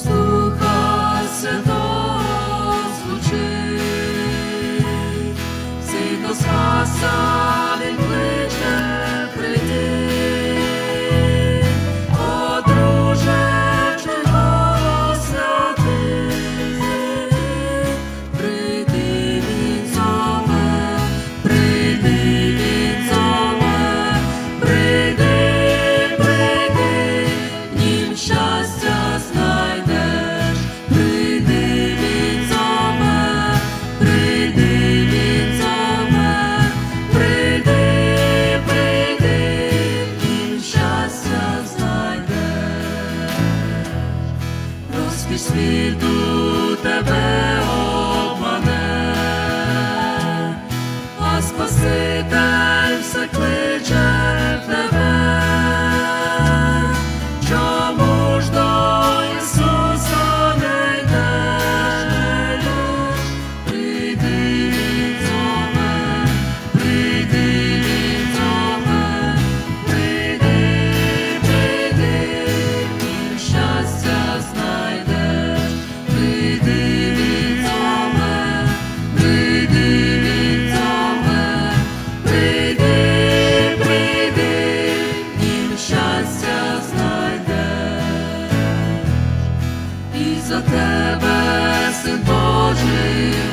Духа Святого. світу тебе обмане, а Спаситель все кличе. за тебе, син Божий.